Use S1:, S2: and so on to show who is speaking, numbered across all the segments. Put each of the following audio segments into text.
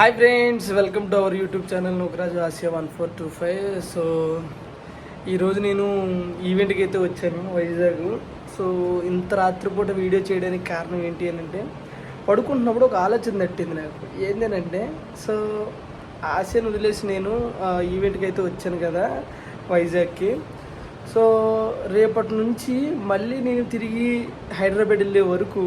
S1: Hi friends welcome to our YouTube channel Nookaraju Asia one four two five so ఈరోజు నేను ఈవెంట్కి అయితే వచ్చాను వైజాగ్. సో ఇంత రాత్రిపూట వీడియో చేయడానికి కారణం ఏంటి అని అంటే పడుకుంటున్నప్పుడు ఒక ఆలోచన తట్టింది నాకు. ఏంటంటే సో ఆసియాను వదిలేసి నేను ఈవెంట్కి అయితే వచ్చాను కదా వైజాగ్కి సో రేపటి నుంచి మళ్ళీ నేను తిరిగి హైదరాబాద్ వెళ్ళే వరకు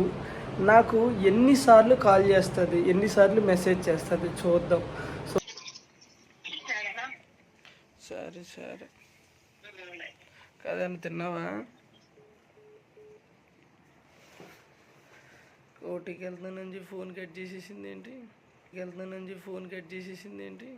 S1: నాకు ఎన్నిసార్లు కాల్ చేస్తుంది ఎన్నిసార్లు మెసేజ్ చేస్తుంది చూద్దాం. సో సరే సరే. కదని తిన్నావా? ఓటీకి వెళ్తానని ఫోన్ కట్ చేసేసింది ఏంటి? వెళ్తానని నుంచి ఫోన్ కట్ చేసేసింది ఏంటి?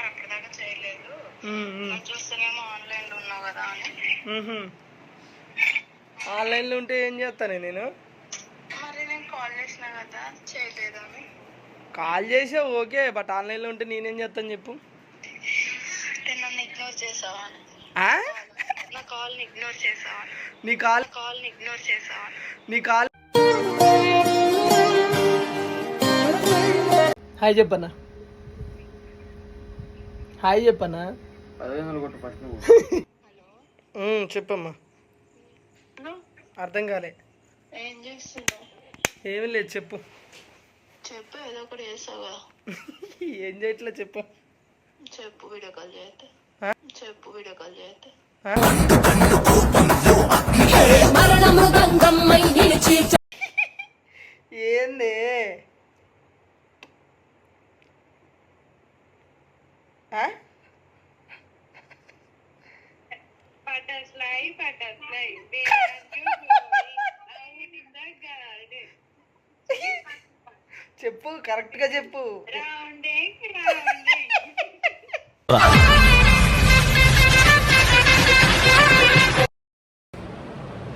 S2: అప్పటిదాకా చేయలేదు.
S1: ఉమ్, ఉమ్,
S2: మరి చూస్తేనేమో ఆన్లైన్లో అని.
S1: ఉహుం. ఆన్లైన్లో ఉంటే ఏం చేస్తాను నేను
S2: నేను? కాల్ చేసినా కదా చేయలేదు అని.
S1: కాల్ చేసావు ఓకే బట్ ఆన్లైన్లో ఉంటే నేనేం చేస్తాను చెప్పు.
S2: అంటే నన్ను ఇగ్నోర్ చేసావా? నా కాల్ని ఇగ్నోర్ చేసావా
S1: నీ కాల్
S2: నా కాల్ని ఇగ్నోర్ చేసావా
S1: నీ కాల్ హాయ్ చెప్పన్నా. హాయ్ చెప్పన్నా. చెప్పమ్మా. అర్థం కాలే.
S2: ఏం చేస్తున్నావు?
S1: ఏమీ లేదు చెప్పు.
S2: చెప్పు ఏదో ఒకటి కదా
S1: ఏం చేయట్లే చెప్పు.
S2: చెప్పు వీడియో కాల్ చేస్తే? చెప్పు వీడియో కాల్ చేస్తే?
S1: ఏంది? ఆ?
S2: Butterfly, butterfly, where are you going? Out in the garden.
S1: చెప్పు కరెక్ట్గా చెప్పు.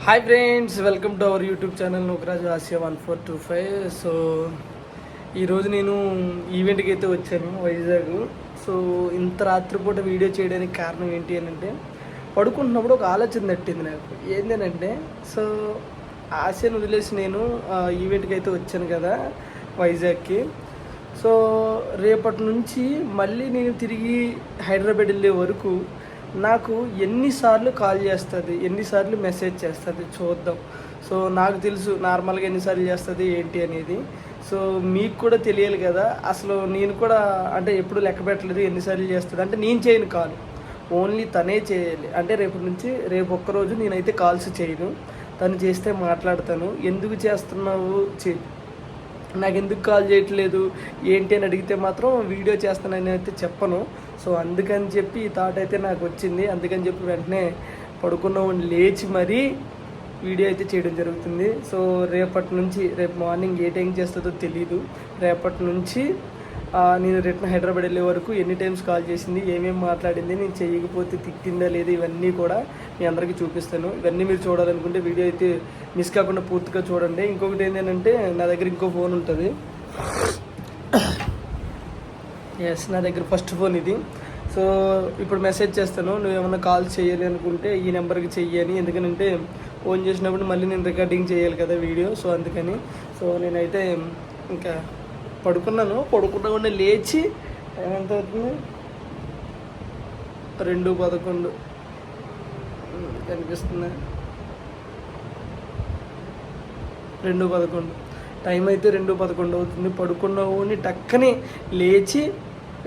S1: Hi friends welcome to our YouTube channel Nookaraju Asia one four two five so ఈరోజు నేను ఈవెంట్కి అయితే వచ్చాను వైజాగ్. సో ఇంత రాత్రిపూట వీడియో చేయడానికి కారణం ఏంటి అని అంటే పడుకుంటున్నప్పుడు ఒక ఆలోచన తట్టింది నాకు. ఏంటంటే సో ఆసియాను వదిలేసి నేను ఈవెంట్కి అయితే వచ్చాను కదా. వైజాగ్కి. సో రేపటి నుంచి మళ్ళీ నేను తిరిగి హైదరాబాద్ వెళ్ళే వరకు నాకు ఎన్నిసార్లు కాల్ చేస్తుంది ఎన్నిసార్లు మెసేజ్ చేస్తుంది చూద్దాం. సో నాకు తెలుసు నార్మల్గా ఎన్నిసార్లు చేస్తుంది ఏంటి అనేది. సో మీకు కూడా తెలియాలి కదా అసలు నేను కూడా అంటే ఎప్పుడు లెక్క పెట్టలేదు ఎన్నిసార్లు చేస్తుంది. అంటే నేను చేయను కాల్ ఓన్లీ తనే చేయాలి. అంటే రేపటి నుంచి రేపు ఒక్కరోజు నేనైతే కాల్స్ చేయను తను చేస్తే మాట్లాడతాను. ఎందుకు చేస్తున్నావు చే నాకు ఎందుకు కాల్ చేయట్లేదు? ఏంటి అని అడిగితే మాత్రం వీడియో చేస్తానని అయితే చెప్పను. సో అందుకని చెప్పి ఈ థాట్ అయితే నాకు వచ్చింది. అందుకని చెప్పి వెంటనే పడుకున్న లేచి మరీ వీడియో అయితే చేయడం జరుగుతుంది. సో రేపటి నుంచి రేపు మార్నింగ్ ఏ టైం చేస్తుందో తెలీదు. రేపటి నుంచి నేను రిటర్న్ హైదరాబాద్ వెళ్ళే వరకు ఎన్ని టైమ్స్ కాల్ చేసింది ఏమేమి మాట్లాడింది నేను చేయకపోతే తిట్టిందా లేదా ఇవన్నీ కూడా మీ అందరికీ చూపిస్తాను. ఇవన్నీ మీరు చూడాలనుకుంటే వీడియో అయితే మిస్ కాకుండా పూర్తిగా చూడండి. ఇంకొకటి ఏంటంటే నా దగ్గర ఇంకో ఫోన్ ఉంటుంది. ఎస్ నా దగ్గర ఫస్ట్ ఫోన్ ఇది. సో ఇప్పుడు మెసేజ్ చేస్తాను. నువ్వు ఏమైనా కాల్ చేయాలి అనుకుంటే ఈ నెంబర్కి చెయ్యని ఎందుకంటే ఫోన్ చేసినప్పుడు మళ్ళీ నేను రికార్డింగ్ చేయాలి కదా వీడియో. సో అందుకని. సో నేనైతే ఇంకా పడుకున్నాను పడుకున్నా లేచి ఎంత అవుతుంది రెండు పదకొండు. కనిపిస్తుంది. రెండు పదకొండు. టైం అయితే రెండు పదకొండు అవుతుంది. పడుకున్నావుని టక్కని లేచి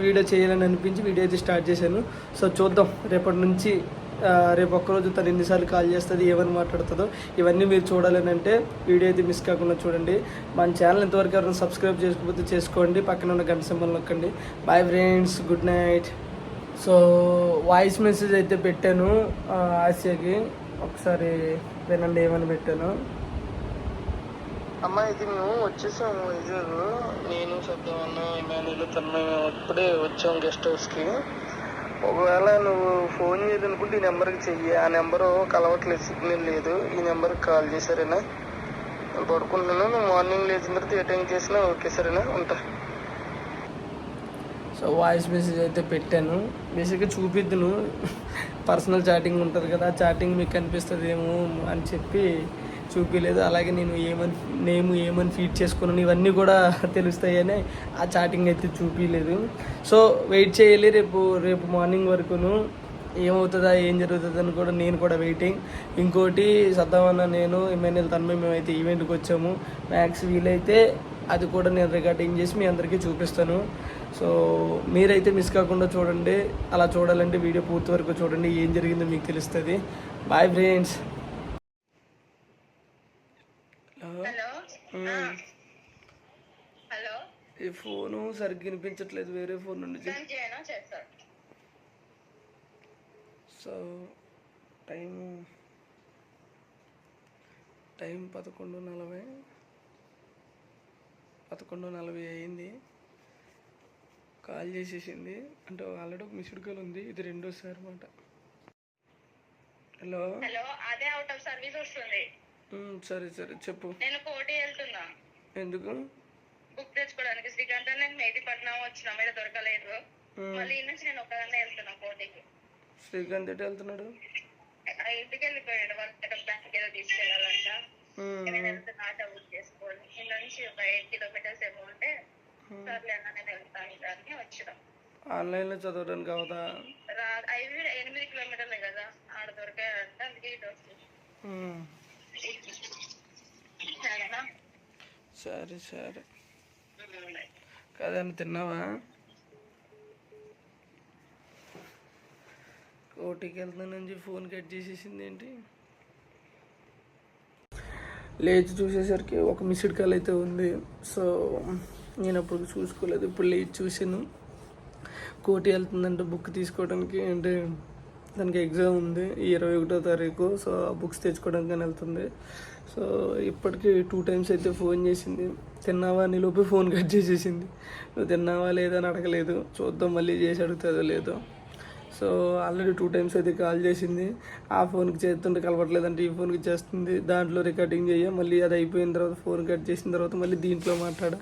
S1: వీడియో చేయాలని అనిపించి వీడియో అయితే స్టార్ట్ చేశాను. సో చూద్దాం రేపటి నుంచి రేపు ఒక్కరోజు తను ఎన్నిసార్లు కాల్ చేస్తుంది ఏమని మాట్లాడుతుందో ఇవన్నీ మీరు చూడాలని అంటే వీడియో అయితే మిస్ కాకుండా చూడండి. మన ఛానల్ ఇంతవరకు ఎవరైనా సబ్స్క్రైబ్ చేసుకోకపోతే చేసుకోండి. పక్కన ఉన్న గంట సింబల్ నొక్కండి. Bye friends good night so voice message అయితే పెట్టాను ఆసియాకి ఒకసారి వినండి ఏమని పెట్టాను. అమ్మ ఇది మేము వచ్చేసాము వైజాగ్ నేను సత్యమన్న నేను తను ఇప్పుడే వచ్చాం గెస్ట్ హౌస్కి ఒకవేళ నువ్వు ఫోన్ చేయాలనుకుంటే ఈ నెంబర్కి చెయ్యి. ఆ నెంబరు కలవట్లేదు సిగ్నల్ లేదు. ఈ నెంబర్కి కాల్ చేశారేనా నేను పడుకుంటున్నాను. నువ్వు మార్నింగ్ లేచిన తర్వాత ఏ టైం చేసినా ఓకే సరేనా? ఉంటా. సో వాయిస్ మెసేజ్ అయితే పెట్టాను. బేసిక్గా చూపిద్దును. పర్సనల్ చాటింగ్ ఉంటుంది కదా చాటింగ్ మీకు కనిపిస్తుంది ఏమో అని చెప్పి చూపించలేదు అలాగే నేను ఏమని నేమ్ ఏమని ఫీడ్ చేసుకున్నాను ఇవన్నీ కూడా తెలుస్తాయని ఆ చాటింగ్ అయితే చూపించలేదు సో వెయిట్ చేయాలి. రేపు రేపు మార్నింగ్ వరకును ఏమవుతుందా ఏం జరుగుతుంది అని కూడా నేను కూడా వెయిటింగ్ ఇంకోటి సద్దామన్న నేను ఎమ్మెల్యేలు తన్మే మేమైతే ఈవెంట్కి వచ్చాము. మ్యాక్స్ వీలైతే అది కూడా నేను రికార్డింగ్ చేసి మీ అందరికీ చూపిస్తాను. సో మీరైతే మిస్ కాకుండా చూడండి. అలా చూడాలంటే వీడియో పూర్తి వరకు చూడండి. ఏం జరిగిందో మీకు తెలుస్తుంది. Bye friends
S2: hello?
S1: ఈ ఫోను సరిగ్గా వినిపించట్లేదు వేరే ఫోన్ నుండి సో టైము టైం పదకొండు నలభై పదకొండు నలభై అయింది. కాల్ చేసేసింది. అంటే ఆల్రెడీ ఒక మిస్డ్ కాల్ ఉంది ఇది రెండోసారి అనమాట హలో?
S2: హలో అదే అవుట్ ఆఫ్ సర్వీస్ వస్తుంది.
S1: సరే సరే చెప్పు.
S2: నేను కోటి వెళ్తున్నా.
S1: ఎందుకు?
S2: బుక్ తెచ్చుకోవడానికి శ్రీకాంత్ నేను మెహదీపట్నం వచ్చిన మీద దొరకలేదు. మళ్ళీ నుంచి నేను ఒకదాన్నే వెళ్తున్నా కోటికి.
S1: శ్రీకాంత్ ఎటు వెళ్తున్నాడు?
S2: ఆ ఇంటికి వెళ్ళిపోయాడు వాళ్ళ బ్యాంక్ ఏదో తీసుకెళ్ళాలంట. ఆటో బుక్ చేసుకోవాలి. ఈ నుంచి ఒక ఎయిట్ కిలోమీటర్స్ ఏమో ఉంటే. సర్లే అన్న నేను వెళ్తాను అని వచ్చినాం.
S1: ఆన్లైన్లో చదవడానికి
S2: ఎనిమిది కిలోమీటర్లే కదా ఆడ అందుకే ఇటు
S1: సరే సరే. కదని తిన్నావా? కోటికి వెళ్తానని ఫోన్ కట్ చేసేసింది ఏంటి? లేచి చూసేసరికి ఒక మిస్డ్ కాల్ అయితే ఉంది. సో నేను అప్పుడు చూసుకోలేదు. ఇప్పుడు లేచి చూసాను కోటి వెళ్తుందంటే బుక్ తీసుకోవడానికి అంటే దానికి ఎగ్జామ్ ఉంది ఈ ఇరవై ఒకటో తారీఖు సో ఆ బుక్స్ తెచ్చుకోవడానికి వెళ్తుంది. సో ఇప్పటికీ టూ టైమ్స్ అయితే ఫోన్ చేసింది. తిన్నావా నీలోపే లోపే ఫోన్ కట్ చేసేసింది. నువ్వు తిన్నావా లేదని అడగలేదు. చూద్దాం మళ్ళీ చేసి అడుగుతుందో లేదో. సో ఆల్రెడీ టూ టైమ్స్ అయితే కాల్ చేసింది. ఆ ఫోన్కి చేస్తుంటే కలవట్లేదంటే ఈ ఫోన్కి చేస్తుంది. దాంట్లో రికార్డింగ్ చేయ మళ్ళీ అది అయిపోయిన తర్వాత ఫోన్ కట్ చేసిన తర్వాత మళ్ళీ దీంట్లో మాట్లాడ.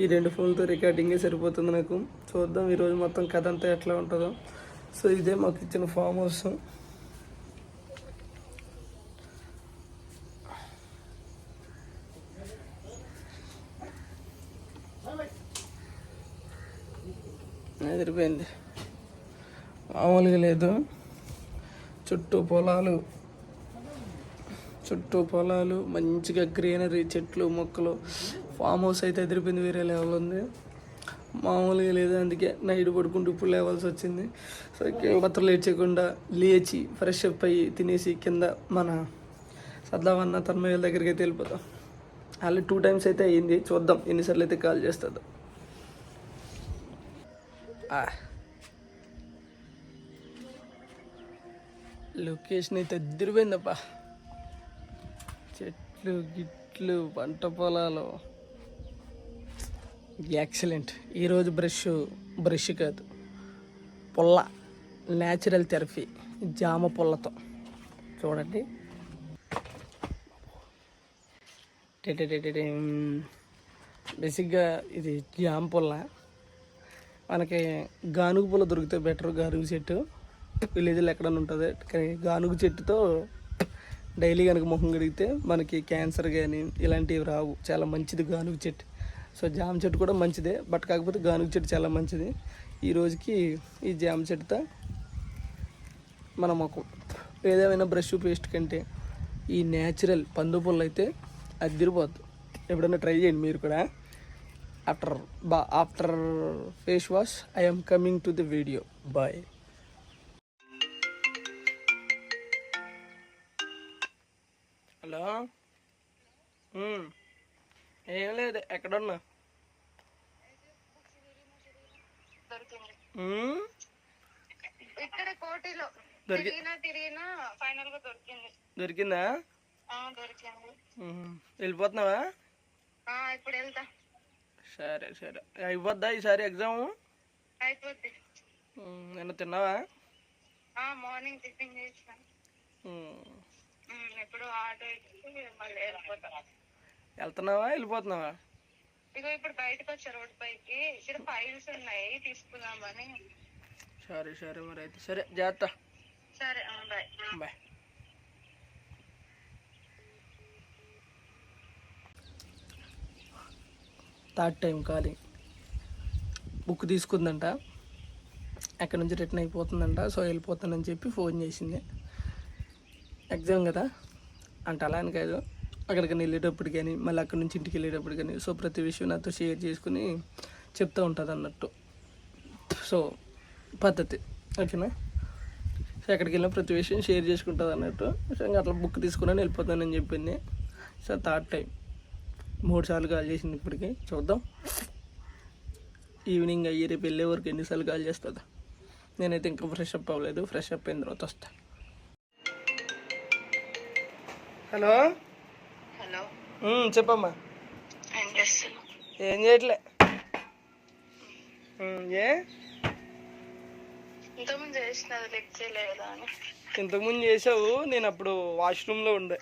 S1: ఈ రెండు ఫోన్లతో రికార్డింగే సరిపోతుంది నాకు. చూద్దాం ఈరోజు మొత్తం కథ అంతా ఎట్లా ఉంటుందో. సో ఇదే మాకు ఇచ్చిన ఫామ్ హౌస్. ఎదిరిపోయింది. మామూలుగా లేదు. చుట్టూ పొలాలు. చుట్టూ పొలాలు మంచిగా గ్రీనరీ చెట్లు మొక్కలు. ఫామ్ హౌస్ అయితే ఎదిరిపోయింది వేరే లెవెల్ ఉంది. మామూలుగా లేదు అందుకే నైట్ పడుకుంటూ ఇప్పుడు లేవాల్సి వచ్చింది. సో మాత్రం లేట్ చేయకుండా లేచి ఫ్రెష్ అప్ అయ్యి తినేసి కింద మన సద్దావన్న తన్మయ్యల దగ్గరికి అయితే వెళ్ళిపోతాం. ఆల్రెడీ టూ టైమ్స్ అయితే అయ్యింది. చూద్దాం ఎన్నిసార్లు అయితే కాల్ చేస్తుందో. లొకేషన్ అయితే ఎదిరిపోయిందప్పా చెట్లు గిట్లు పంట పొలాలు. ఎక్సలెంట్ ఈరోజు బ్రష్ బ్రష్ కాదు. పుల్ల న్యాచురల్ థెరపీ జామ పుల్లతో. చూడండి. బేసిక్గా ఇది జామ పుల్ల. మనకి గానుగు పుల్ల దొరికితే బెటర్ గానుగు చెట్టు. విలేజ్లో ఎక్కడన్నా ఉంటుంది కానీ గానుగు చెట్టుతో డైలీ కనుక మొహం కడిగితే మనకి క్యాన్సర్ కానీ ఇలాంటివి రావు. చాలా మంచిది గానుగు చెట్టు. సో జామ చెట్టు కూడా మంచిదే బట్ కాకపోతే గానుగు చెట్టు చాలా మంచిది. ఈ రోజుకి ఈ జామ చెట్టుతో మన మొఖం ఏదేమైనా బ్రష్ పేస్ట్ కంటే ఈ న్యాచురల్ పందు పుల్ల అయితే అదిరిపోద్దు ఎప్పుడైనా ట్రై చేయండి మీరు కూడా. ఆఫ్టర్ బా after face wash I'm coming to the video bye hello? Um. ఏం లేదు ఎక్కడున్నా?
S2: ఇక్కడ కోటిలో. తిరిగినా తిరిగినా ఫైనల్గా దొరికింది?
S1: దొరికిందా. వెళ్ళిపోతున్నావా?
S2: ఇప్పుడు వెళ్తా.
S1: సరే సరే. అయిపోద్దా ఈసారి ఎగ్జామ్?
S2: అయిపోద్ది.
S1: నిన్న తిన్నావా?
S2: మార్నింగ్ టిఫిన్ చేసిన. ఇప్పుడు ఆటో ఎక్కి మళ్ళీ వెళ్ళిపోతా.
S1: వెళ్తున్నావా? వెళ్ళిపోతున్నావా?
S2: ఇగో ఇప్పుడు బయటకు వచ్చా రోడ్ పైకి. ఇక్కడ ఫైల్స్ ఉన్నాయి తీసుకుందామని.
S1: సరే సరే మరి అయితే. సరే జాగ్రత్త.
S2: సరే bye.
S1: Bye. Third time calling. Book తీసుకుందంట. అక్కడ నుంచి రిటర్న్ అయిపోతుందంట. సో వెళ్ళిపోతానని చెప్పి ఫోన్ చేసింది. ఎగ్జామ్ కదా? అంటే అలా అని కాదు. అక్కడికి వెళ్ళేటప్పుడు కానీ మళ్ళీ అక్కడ నుంచి ఇంటికి వెళ్ళేటప్పుడు కానీ సో ప్రతి విషయం నాతో షేర్ చేసుకుని చెప్తూ ఉంటుంది అన్నట్టు. సో పద్ధతి. ఓకేనా? సో ఎక్కడికి వెళ్ళిన ప్రతి విషయం షేర్ చేసుకుంటుంది అన్నట్టు. సో ఇంకా అట్లా బుక్ తీసుకున్నాను వెళ్ళిపోతానని చెప్పింది. So third time. మూడు సార్లు కాల్ చేసింది ఇప్పటికీ. చూద్దాం. ఈవినింగ్ అయ్యి రేపు వెళ్ళే వరకు ఎన్నిసార్లు కాల్ చేస్తుందా? నేనైతే ఇంకా ఫ్రెష్ అప్ అవ్వలేదు. ఫ్రెష్ అప్ అయిన తర్వాత వస్తా. హలో?
S2: హలో.
S1: చెప్పమ్మా.
S2: ఏం
S1: చేయట్లే. ఏ?
S2: ఇంతకుముందు
S1: చేసావు నేను అప్పుడు వాష్రూమ్లో ఉండే.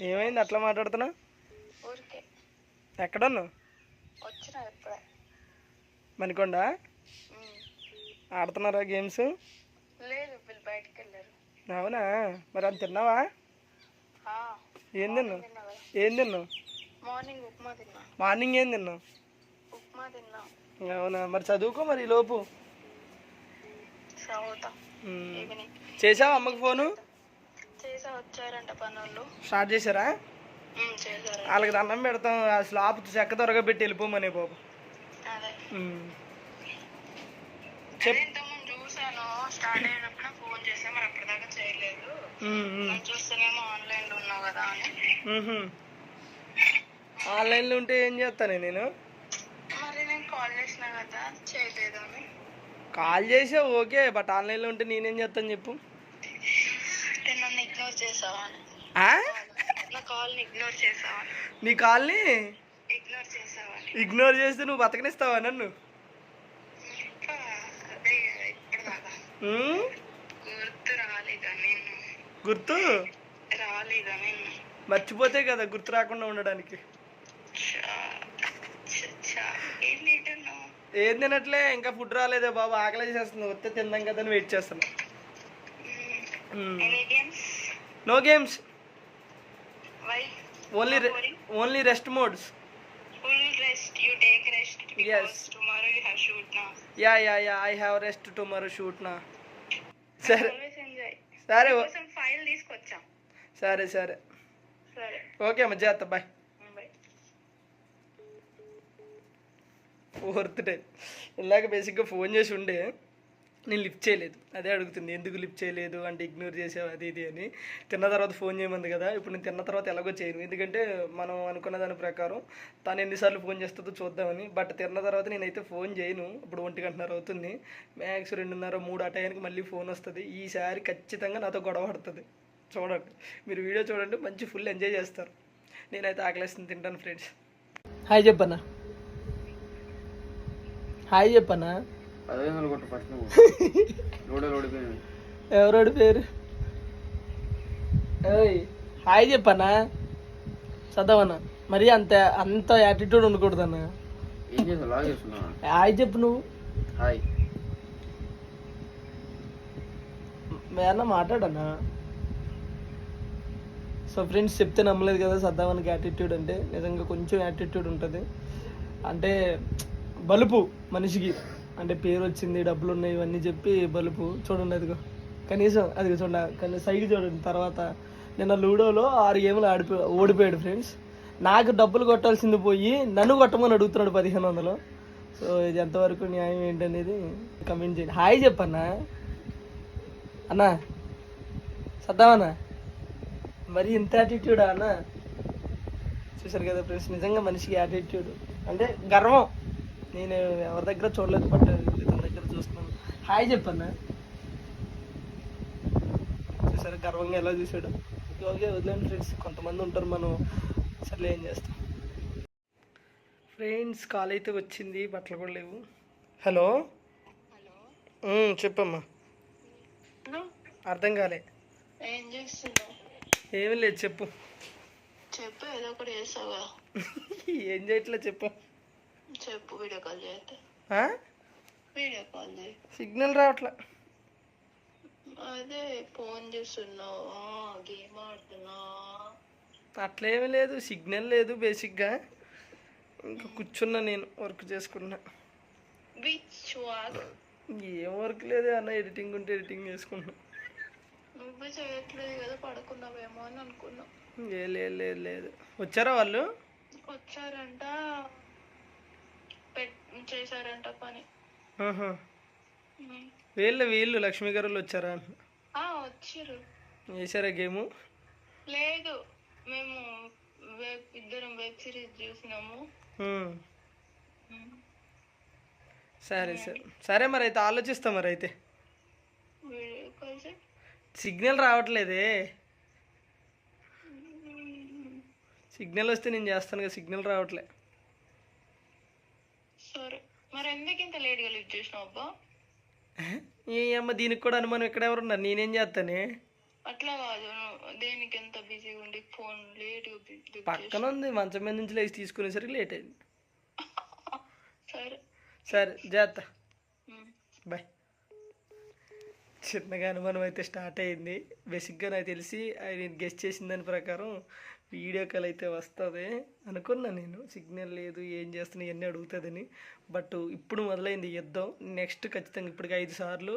S1: ఏమైంది అట్లా మాట్లాడుతున్నా?
S2: ఇప్పుడే.
S1: మణికొండ. ఆడుతున్నారా గేమ్స్?
S2: లేదు
S1: అవునా? మరి అంత తిన్నావా? ఏం తిన్నావు? ఏం తిన్నావు?
S2: మార్నింగ్ ఉప్మా తిన్నా.
S1: మార్నింగ్ ఏం తిన్నావు?
S2: ఉప్మా తిన్నా.
S1: అవునా? మరి చదువుకో మరి ఈ లోపు. చేసావా అమ్మకి ఫోను?
S2: చేసా వచ్చారంట పనులు
S1: స్టార్ట్ చేశారా? వాళ్ళకి దండం పెడతాం. అసలు ఆపు చెక్క త్వరగా పెట్టి వెళ్ళిపోమనే బాబు
S2: అదే. స్టార్ట్ అయినప్పుడు ఫోన్ చేసా మరి అప్పటిదాకా చేయలేదు. చూస్తేనేమో ఆన్లైన్లో ఉన్నావు కదా అని.
S1: ఉంటే ఏం చేస్తాను నేను?
S2: మరి నేను కాల్ చేసిన కదా చేయలేదు అని.
S1: కాల్ చేసా ఓకే బట్ ఆన్లైన్లో ఉంటే నేనేం చేస్తాను చెప్పు?
S2: నన్ను ఇగ్నోర్ చేసావా? నా కాల్ని ఇగ్నోర్ చేసావా
S1: నీ కాల్ని?
S2: ఇగ్నోర్ చేసావా
S1: ఇగ్నోర్ చేస్తే నువ్వు బతకనిస్తావా నన్ను
S2: ఇంకా అదే ఇప్పటిదాకా
S1: ఉమ్?
S2: గుర్తు
S1: మర్చిపోతే కదా గుర్తు రాకుండా ఉండడానికి.
S2: ఏం
S1: తినట్లే ఇంకా ఫుడ్ రాలేదే బాబు ఆకలి చేస్తుంది వస్తే తిందాం కదా అని వెయిట్ చేస్తున్నా. No games only only rest modes
S2: full rest you take rest because tomorrow you have shoot నా
S1: ya ya ya I have rest tomorrow shoot నా సరే
S2: ఆల్వేస్ ఎంజాయ్
S1: సరే ఓ-
S2: కోసం ఫైల్ తీసుకొచ్చా
S1: సరే సరే
S2: సరే
S1: ఓకే అమ్మ చేస్తా బాయ్
S2: బై
S1: ఫోర్త్ టైం ఇందాక బేసిక్గా ఫోన్ చేసి ఉండే నేను లిఫ్ట్ చేయలేదు. అదే అడుగుతుంది ఎందుకు లిఫ్ట్ చేయలేదు? అంటే ఇగ్నోర్ చేసావు అది ఇది అని. తిన్న తర్వాత ఫోన్ చేయమంది కదా ఇప్పుడు నేను తిన్న తర్వాత ఎలాగో చేయను. ఎందుకంటే మనం అనుకున్న దాని ప్రకారం తను ఎన్నిసార్లు ఫోన్ చేస్తుందో చూద్దామని. బట్ తిన్న తర్వాత నేనైతే ఫోన్ చేయను. ఇప్పుడు ఒంటి గంటన్నర అవుతుంది. మ్యాక్స్ రెండున్నర మూడు ఆ టైంకి మళ్ళీ ఫోన్ వస్తుంది. ఈసారి ఖచ్చితంగా నాతో గొడవ పడుతుంది. చూడండి. మీరు వీడియో చూడండి మంచి ఫుల్ ఎంజాయ్ చేస్తారు. నేనైతే ఆకలేస్తుంది తింటాను ఫ్రెండ్స్. హాయ్ చెప్పన్నా. హాయ్ చెప్పన్నా. ఎవరోడి పేరు. హాయ్ చెప్పన్నా. చదవన్నా మరి అంత అంత యాటిట్యూడ్ ఉండకూడదన్నా. హాయ్ చెప్పు నువ్వు.
S3: హాయ్.
S1: ఏమన్నా మాట్లాడన్నా? సో ఫ్రెండ్స్ చెప్తే నమ్మలేదు కదా సద్దామనికి యాటిట్యూడ్ అంటే. నిజంగా కొంచెం యాటిట్యూడ్ ఉంటుంది. అంటే బలుపు మనిషికి. అంటే పేరు వచ్చింది డబ్బులు ఉన్నాయి ఇవన్నీ చెప్పి బలుపు. చూడండి అదిగో. కనీసం అది చూడండి కానీ సైడ్ చూడండి తర్వాత నిన్న లూడోలో ఆరు గేములు ఆడిపో ఓడిపోయాడు ఫ్రెండ్స్. నాకు డబ్బులు కొట్టాల్సింది పోయి నన్ను కొట్టమని అడుగుతున్నాడు పదిహేను వందలు. సో ఇది ఎంతవరకు న్యాయం ఏంటనేది కమెంట్ చేయండి. హాయ్ చెప్పన్నా? అన్నా? సద్దామన్నా? మరి ఇంత యాటిట్యూడా అన్న? చూసారు కదా ఫ్రెండ్స్ నిజంగా మనిషికి యాటిట్యూడ్ అంటే గర్వం. నేను ఎవరి దగ్గర చూడలేదు బట్ ఇతని దగ్గర చూస్తున్నాను. హాయ్ చెప్పన్నా. చూసారు గర్వంగా ఎలా చూసాడు? ఓకే వదిలేండి ఫ్రెండ్స్ కొంతమంది ఉంటారు మనం సర్లే ఏం చేస్తాం. ఫ్రెండ్స్ కాల్ అయితే వచ్చింది బట్టలు కూడా లేవు. హలో చెప్పమ్మా. అర్థం కాలే.
S2: ఏం చేస్తున్నావు?
S1: ఏమీ లేదు చెప్పు.
S2: చెప్పు ఏదో ఒకటి
S1: ఏం చేయట్లే చెప్పు.
S2: చెప్పు వీడియో కాల్ చేస్తే? వీడియో కాల్ చేయి.
S1: సిగ్నల్ రావట్లే.
S2: అదే ఫోన్ చేస్తున్నావు గేమ్ ఆడుతున్నావు
S1: అట్లేమీ లేదు సిగ్నల్ లేదు బేసిక్గా ఇంకా కూర్చున్నా నేను వర్క్ చేసుకున్నా. ఏం వర్క్ లేదు అన్న ఎడిటింగ్ ఉంటే ఎడిటింగ్ చేసుకున్నా.
S2: నువ్వు చేయట్లేదు కదా పడుకున్నావేమో అని అనుకున్నా.
S1: లేదు లేదు లేదు. వచ్చారా వాళ్ళు?
S2: వచ్చారంట. చేశారంట పని.
S1: వీళ్ళు వీళ్ళు లక్ష్మీ గారు వచ్చారా?
S2: ఆ వచ్చిర్రు
S1: వేసారా గేము?
S2: లేదు. మేము వెబ్ ఇద్దరం వెబ్ సిరీస్ చూసినాము.
S1: సరే సరే. సరే. మరి అయితే ఆలోచిస్తా మరి అయితే. సిగ్నల్ రావట్లేదే. సిగ్నల్ వస్తే నేను చేస్తాను కదా సిగ్నల్ రావట్లే.
S2: సరే. మరి ఎందుకు ఇంత లేట్గా లిఫ్ట్ చేసినావు అబ్బా?
S1: ఏ అమ్మ దీనికి కూడా అనుమానం ఎక్కడ ఎవరున్నారు? నేనేం చేస్తానే?
S2: అట్లా కాదు. దేనికి ఎంత బిజీగా ఉండి ఫోన్ లేట్గా
S1: పక్కన ఉంది. మంచం మీద నుంచి లేచి తీసుకునేసరికి లేట్ అయింది.
S2: సరే.
S1: సరే జాగ్రత్త. బాయ్ చిన్నగా అనుమానం అయితే స్టార్ట్ అయింది. బేసిక్గా నాకు తెలిసి ఆయన గెస్ట్ చేసిన దాని ప్రకారం వీడియో కాల్ అయితే వస్తుంది అనుకున్నా నేను. సిగ్నల్ లేదు ఏం చేస్తున్నా ఇవన్నీ అడుగుతుందని. బట్ ఇప్పుడు మొదలైంది యుద్ధం. నెక్స్ట్ ఖచ్చితంగా ఇప్పటికి ఐదు సార్లు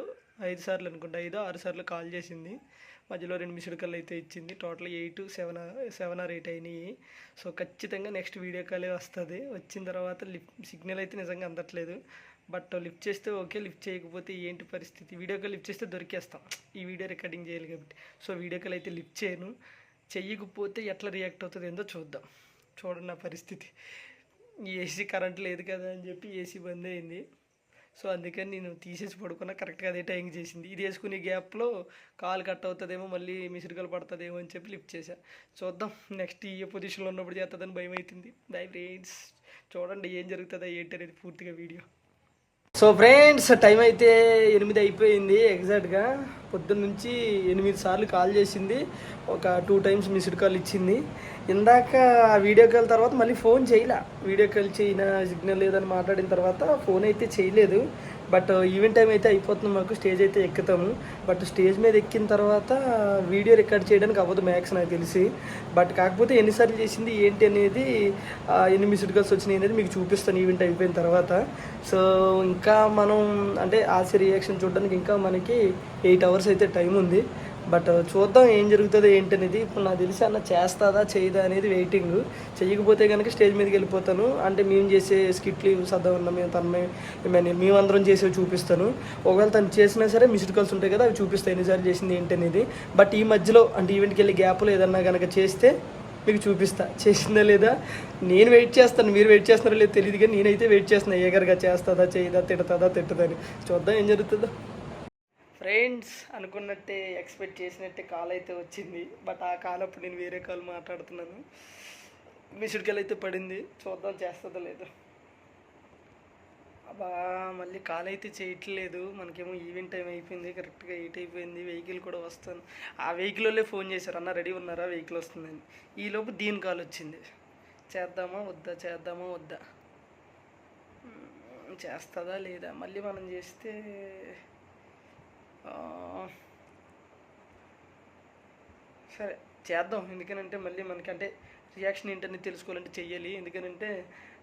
S1: ఐదు సార్లు అనుకుంటా ఐదో ఆరు సార్లు కాల్ చేసింది. మధ్యలో రెండు మిస్డ్ కాల్ అయితే ఇచ్చింది. Total eight seven seven or eight అయినాయి. సో ఖచ్చితంగా నెక్స్ట్ వీడియో కాలే వస్తుంది. వచ్చిన తర్వాత లిఫ్ట్ సిగ్నల్ అయితే నిజంగా అందట్లేదు. బట్ లిఫ్ట్ చేస్తే ఓకే లిఫ్ట్ చేయకపోతే ఏంటి పరిస్థితి? వీడియో కాల్ లిఫ్ట్ చేస్తే దొరికేస్తాం. ఈ వీడియో రికార్డింగ్ చేయాలి కాబట్టి. సో వీడియో కాల్ అయితే లిఫ్ట్ చేయను. చెయ్యకపోతే ఎట్లా రియాక్ట్ అవుతుంది ఏందో చూద్దాం. చూడండి నా పరిస్థితి. ఏసీ కరెంట్ లేదు కదా అని చెప్పి ఏసీ బంద్ అయింది. సో అందుకని నేను తీసేసి పడుకున్నా. కరెక్ట్గా అదే టైంకి చేసింది. ఇది వేసుకునే గ్యాప్లో కాల్ కట్ అవుతుందేమో మళ్ళీ మిసిరికలు పడుతుందేమో అని చెప్పి లిఫ్ట్ చేశా. చూద్దాం. నెక్స్ట్ ఈ పొజిషన్లో ఉన్నప్పుడు చేస్తుందని భయం అవుతుంది దై ఫ్రెండ్స్ చూడండి ఏం జరుగుతుందో ఏంటి అనేది పూర్తిగా వీడియో సో ఫ్రెండ్స్ టైం అయితే ఎనిమిది అయిపోయింది ఎగ్జాక్ట్గా పొద్దున్న నుంచి ఎనిమిది సార్లు కాల్ చేసింది. ఒక టూ టైమ్స్ మిస్డ్ కాల్ ఇచ్చింది. ఇందాక వీడియో కాల్ తర్వాత మళ్ళీ ఫోన్ చేయలే. వీడియో కాల్ చేయన సిగ్నల్ లేదని మాట్లాడిన తర్వాత ఫోన్ అయితే చేయలేదు. బట్ uh, ఈవెంట్ టైం అయితే అయిపోతుంది మాకు స్టేజ్ అయితే ఎక్కుతాము. బట్ స్టేజ్ మీద ఎక్కిన తర్వాత వీడియో రికార్డ్ చేయడానికి అవ్వదు మ్యాక్స్ నాకు తెలిసి. బట్ కాకపోతే ఎన్నిసార్లు చేసింది ఏంటి అనేది ఎన్ని మిస్డ్ కాల్స్ వచ్చినాయి అనేది మీకు చూపిస్తాను ఈవెంట్ అయిపోయిన తర్వాత. సో ఇంకా మనం అంటే ఆశ రియాక్షన్ చూడడానికి ఇంకా మనకి ఎయిట్ అవర్స్ అయితే టైం ఉంది. బట్ చూద్దాం ఏం జరుగుతుందో ఏంటనేది ఇప్పుడు నాకు తెలిసి అన్న చేస్తుందా చేయదా అనేది వెయిటింగ్ చేయకపోతే కనుక స్టేజ్ మీదకి వెళ్ళిపోతాను. అంటే మేము చేసే స్కిట్లు సర్దా ఉన్న మేము తన మేము మేమందరం చేసేవి చూపిస్తాను. ఒకవేళ తను చేసినా సరే మిస్డ్ కాల్స్ ఉంటాయి కదా అవి చూపిస్తాయి ఎన్నిసార్లు చేసింది ఏంటనేది. బట్ ఈ మధ్యలో అంటే ఈవెంట్కి వెళ్ళి గ్యాప్లో ఏదన్నా కనుక చేస్తే మీకు చూపిస్తా. చేసిందా లేదా? నేను వెయిట్ చేస్తాను. మీరు వెయిట్ చేస్తున్నారో లేదో తెలియదు కానీ నేనైతే వెయిట్ చేస్తున్నా. ఏగర్గా చేస్తుందా చేయదా తిడతాదా తిట్టదని చూద్దాం ఏం జరుగుతుందో. ఫ్రెండ్స్ అనుకున్నట్టే ఎక్స్పెక్ట్ చేసినట్టే కాల్ అయితే వచ్చింది. బట్ ఆ కాల్ అప్పుడు నేను వేరే కాల్ మాట్లాడుతున్నాను. మిస్డ్ కాల్ అయితే పడింది. చూద్దాం చేస్తుందో లేదో. అబ్బా మళ్ళీ కాల్ అయితే చేయట్లేదు. మనకేమో ఈవెంట్ టైం అయిపోయింది. కరెక్ట్గా ఎయిట్ అయిపోయింది. వెహికల్ కూడా వస్తాను ఆ వెహికల్లో ఫోన్ చేశారు. అన్న రెడీ ఉన్నారా? వెహికల్ వస్తుందని. ఈలోపు దీని కాల్ వచ్చింది. చేద్దామా? వద్దా? చేద్దామా? వద్దా? చేస్తుందా? లేదా? మళ్ళీ మనం చేస్తే సరే చేద్దాం. ఎందుకనంటే మళ్ళీ మనకి అంటే రియాక్షన్ ఏంటని తెలుసుకోవాలంటే చెయ్యాలి. ఎందుకనంటే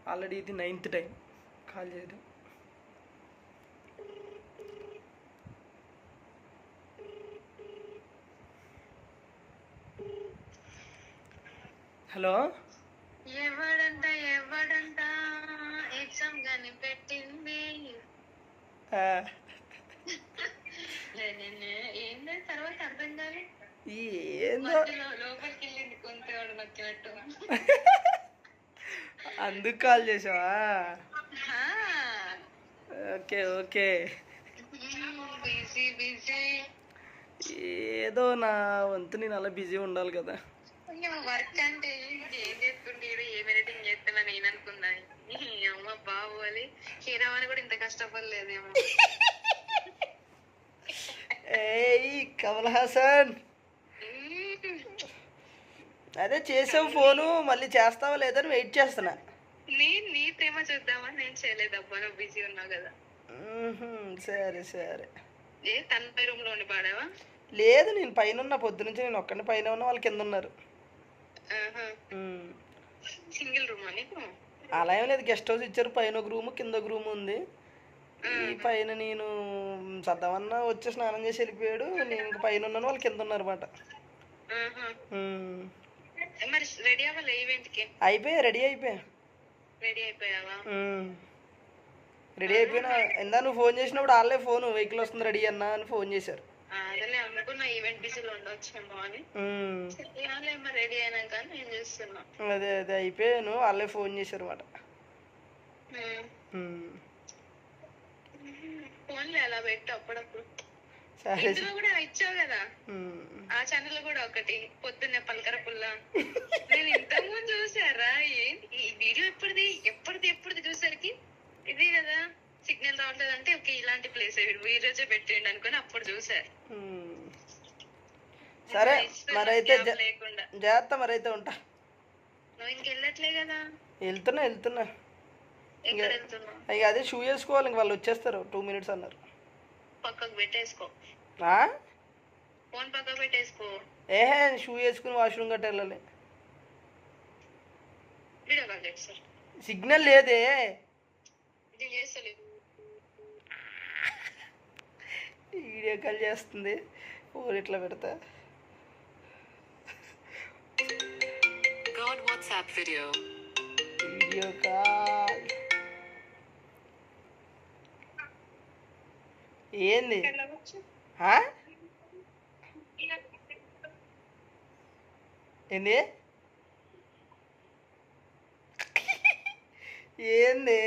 S1: ఆల్రెడీ ఇది నైన్త్ టైం కాల్ చేయడం. హలో?
S2: ఎవడంట ఎవడంట? ఎగ్జామ్ గాని పెట్టింది
S1: ఆ,
S2: ఏంటంటే తర్వాత అర్థం కాదు
S1: ఏందో? అందుకు కాల్ చేసావా? Okay okay.
S2: Busy busy.
S1: ఏదో నా వంతు నేను అలా బిజీ ఉండాలి కదా.
S2: వర్క్ అంటే ఏం చేస్తుండే ఏం ఎడిటింగ్ చేస్తున్నా నేను అనుకున్నా. అమ్మ బాహుబలి హీరో అని కూడా ఇంత కష్టపడలేదేమో.
S1: ఏయ్ కమల్ హాసన్. అదే చేసావు ఫోను మళ్ళీ చేస్తావా లేదని వెయిట్ చేస్తున్నా.
S2: నేను నీ ప్రేమ చూద్దామని నేను చేయలేదబ్బా నువ్వు బిజీ ఉన్నావు కదా.
S1: సరే సరే.
S2: ఏ తన రూమ్లో ఉండి పాడావా
S1: లేదు నేను పైన ఉన్నా పొద్దు నుంచి నేను ఒక్కడిని పైన ఉన్నా వాళ్ళు కింద ఉన్నారు.
S2: సింగిల్ రూమా
S1: అలా ఏం లేదు గెస్ట్ హౌస్ ఇచ్చారు పైన ఒక రూమ్ కింద ఒక రూమ్ ఉంది. ఈ పైన నేను సద్దమన్నా వచ్చి స్నానం చేసి వెళ్ళిపోయాడు. నేను ఇంక పైన ఉన్నాను. వాళ్ళు కింద ఉన్నారు అనమాట
S2: కి
S1: అయిపోయా? రెడీ అయిపోయా?
S2: రెడీ
S1: అయిపోయినా ఇందా నువ్వు ఫోన్ చేసినప్పుడు వాళ్ళే ఫోన్ వెహికల్ వస్తుంది రెడీ అన్నా అని ఫోన్ చేశారు.
S2: అదే
S1: అదే అదే అయిపోయాను. వాళ్ళే ఫోన్ చేశారు అనమాట
S2: మ్మ్. ఫోన్లో అలా పెట్టు అప్పుడప్పుడు. ఇందులో కూడా ఇచ్చావు కదా. ఆ ఛానల్ కూడా ఒకటి పొద్దున్నే పలకర పుల్ల. నేను ఇంతకు ముందు చూసారా? ఏంటి ఈ వీడియో ఎప్పటిది ఎప్పటిది ఎప్పటిది చూసరికి ఇది కదా. సిగ్నల్ రావట్లేదు అంటే ఓకే ఇలాంటి ప్లేస్ ఈ రోజే పెట్టండి అనుకుని అప్పుడు చూసారు.
S1: సరే మరైతే జాగ్రత్త మరైతే ఉంటా.
S2: నువ్వు ఇంకెళ్ళట్లే కదా.
S1: వెళ్తున్నా వెళ్తున్నా. ఇక అదే షూ వేసుకోవాలి ఇంక వాళ్ళు వచ్చేస్తారు. టూ మినిట్స్ అన్నారు.
S2: పక్కకు పెట్టేసుకో.
S1: ఆ?
S2: ఫోన్ పక్కకు పెట్టేసుకో.
S1: ఏహే షూ వేసుకుని వాష్రూమ్ గట్ట వెళ్ళాలి.
S2: వీడియో
S1: సిగ్నల్ లేదే. వీడియో కాల్ చేస్తుంది. ఫోన్ ఇట్లా పెడతా?
S4: God WhatsApp video.
S1: Video call. ఏంది? ఏంది? ఏంది?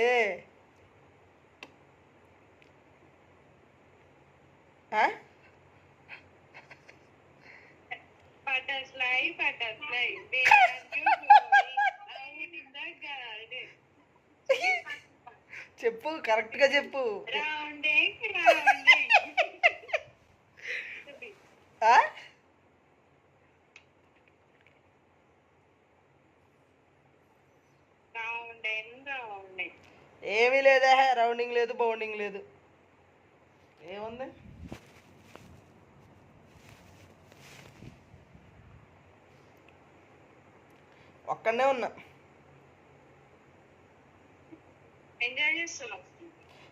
S1: చెప్పు కరెక్ట్గా చెప్పు.
S2: రౌండ్
S1: ఏమీ లేదా? రౌండింగ్ లేదు బౌండింగ్ లేదు. ఏముంది? ఒక్కడనే ఉన్నా.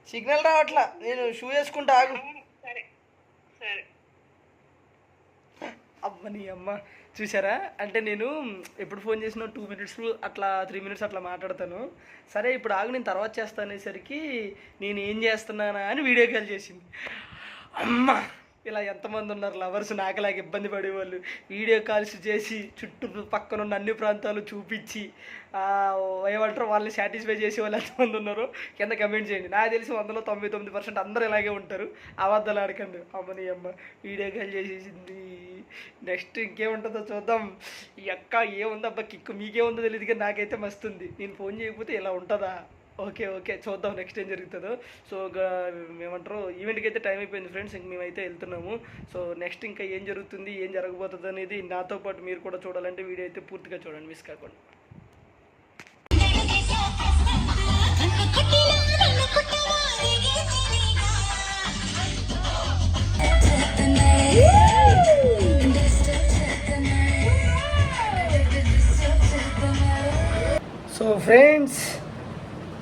S1: సిగ్నల్ రావట్లా. నేను షూ వేసుకుంటా ఆగు
S2: సరే సరే
S1: అమ్మ నీ అమ్మ. చూసారా అంటే నేను ఎప్పుడు ఫోన్ చేసిన టూ మినిట్స్ అట్లా త్రీ మినిట్స్ అట్లా మాట్లాడతాను. సరే ఇప్పుడు ఆగు నేను తర్వాత చేస్తా అనేసరికి నేను ఏం చేస్తున్నానా అని వీడియో కాల్ చేసింది. అమ్మ! ఇలా ఎంతమంది ఉన్నారు లవర్స్ నాకులాగా ఇబ్బంది పడేవాళ్ళు. వీడియో కాల్స్ చేసి చుట్టూ పక్కనున్న అన్ని ప్రాంతాలు చూపించి ఏమంటారు వాళ్ళని సాటిస్ఫై చేసే వాళ్ళు ఎంతమంది ఉన్నారో కింద కమెంట్ చేయండి. నాకు తెలిసి వందలో తొంభై తొమ్మిది పర్సెంట్ అందరూ ఇలాగే ఉంటారు. అబద్ధాలు ఆడకండి. అమ్మని అమ్మ వీడియో కాల్ చేసేసింది. నెక్స్ట్ ఇంకేముంటుందో చూద్దాం. ఈ అక్క ఏముంది అబ్బా కిక్కు మీకేముందో తెలియదు కానీ నాకైతే మస్తుంది. నేను ఫోన్ చేయకపోతే ఇలా ఉంటుందా? Okay okay. చూద్దాం నెక్స్ట్ ఏం జరుగుతుందో. సో మేమంటారు ఈవెంట్కి అయితే టైం అయిపోయింది ఫ్రెండ్స్ ఇంక మేమైతే వెళ్తున్నాము. సో నెక్స్ట్ ఇంకా ఏం జరుగుతుంది ఏం జరగబోతుంది అనేది నాతో పాటు మీరు కూడా చూడాలంటే వీడియో అయితే పూర్తిగా చూడండి మిస్ కాకుండా. So friends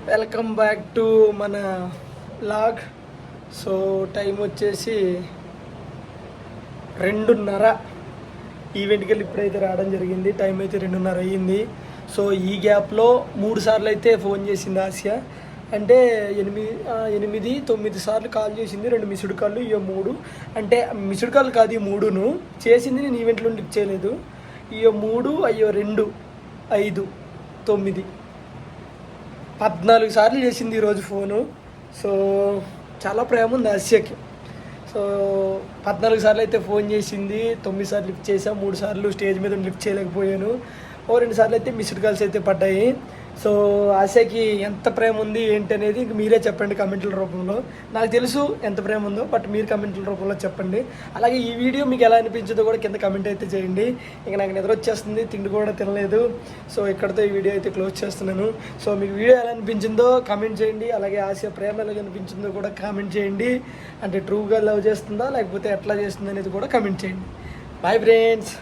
S1: welcome back to మన లాగ్. సో టైం వచ్చేసి రెండున్నర. ఈవెంట్కి వెళ్ళి ఇప్పుడైతే రావడం జరిగింది. టైం అయితే రెండున్నర అయ్యింది. సో ఈ గ్యాప్లో మూడు సార్లు అయితే ఫోన్ చేసింది ఆసియా. అంటే ఎనిమిది ఎనిమిది తొమ్మిది సార్లు కాల్ చేసింది. రెండు మిస్డ్ కాళ్ళు ఇక మూడు. అంటే మిస్డ్ కాల్ కాదు ఈ మూడును. చేసింది నేను ఈవెంట్లో లిఫ్ట్ చేయలేదు. ఇక మూడు అయ్యో రెండు ఐదు తొమ్మిది. పద్నాలుగు సార్లు చేసింది ఈరోజు ఫోను. సో చాలా ప్రేమ ఉంది అస్యకి సో పద్నాలుగు సార్లు అయితే ఫోన్ చేసింది. తొమ్మిది సార్లు లిఫ్ట్ చేసాం మూడు సార్లు స్టేజ్ మీద లిఫ్ట్ చేయలేకపోయాను. ఓ రెండు సార్లు అయితే మిస్డ్ కాల్స్ అయితే పడ్డాయి. సో ఆశకి ఎంత ప్రేమ ఉంది ఏంటి అనేది ఇంక మీరే చెప్పండి కమెంట్ల రూపంలో. నాకు తెలుసు ఎంత ప్రేమ ఉందో బట్ మీరు కమెంట్ల రూపంలో చెప్పండి. అలాగే ఈ వీడియో మీకు ఎలా అనిపించిందో కూడా కింద కమెంట్ అయితే చేయండి. ఇక నాకు నిద్ర వచ్చేస్తుంది తిండి కూడా తినలేదు. సో ఇక్కడతో ఈ వీడియో అయితే క్లోజ్ చేస్తున్నాను. సో మీకు వీడియో ఎలా అనిపించిందో కమెంట్ చేయండి. అలాగే ఆశ ప్రేమ ఎలా అనిపించిందో కూడా కామెంట్ చేయండి. అంటే ట్రూగా లవ్ చేస్తుందా లేకపోతే ఎట్లా చేస్తుంది అనేది కూడా కమెంట్ చేయండి. Bye friends